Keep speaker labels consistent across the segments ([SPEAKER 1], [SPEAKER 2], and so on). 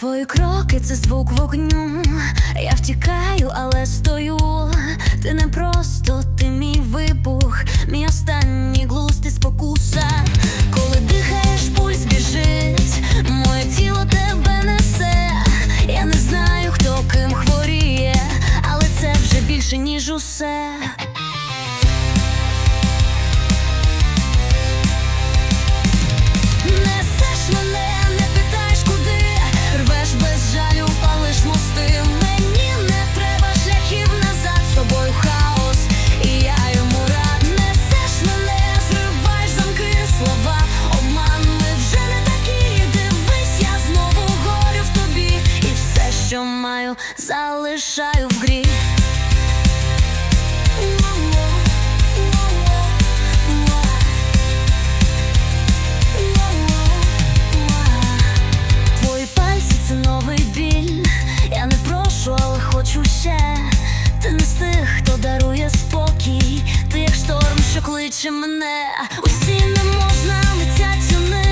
[SPEAKER 1] Твої кроки це звук вогню. Я втікаю, але стою. Ти не просто, ти мій вибух, мій останній глузд і спокуса. Коли дихаєш, пульс біжить, моє тіло тебе несе. Я не знаю, хто ким хворіє, але це вже більше, ніж усе. Залишаю в грі. Твої пальці це новий біль. Я не прошу, але хочу ще. Ти не з тих, хто дарує спокій. Ти як шторм, що кличе мене. Усі не можна летять. Ми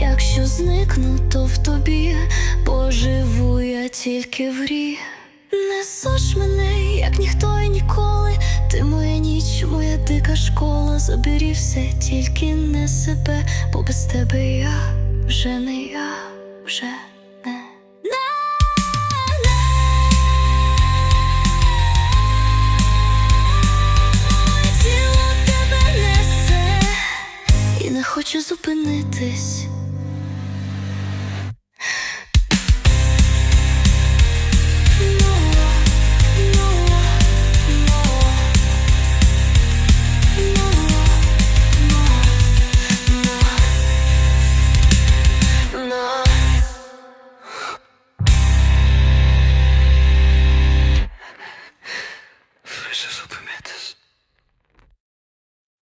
[SPEAKER 1] Якщо зникну, то в тобі поживу я тільки в рі. Несеш мене, як ніхто і ніколи. Ти моя ніч, моя дика школа. Забері все, тільки не себе, бо без тебе я вже не я, вже не. і не хочу зупинитись.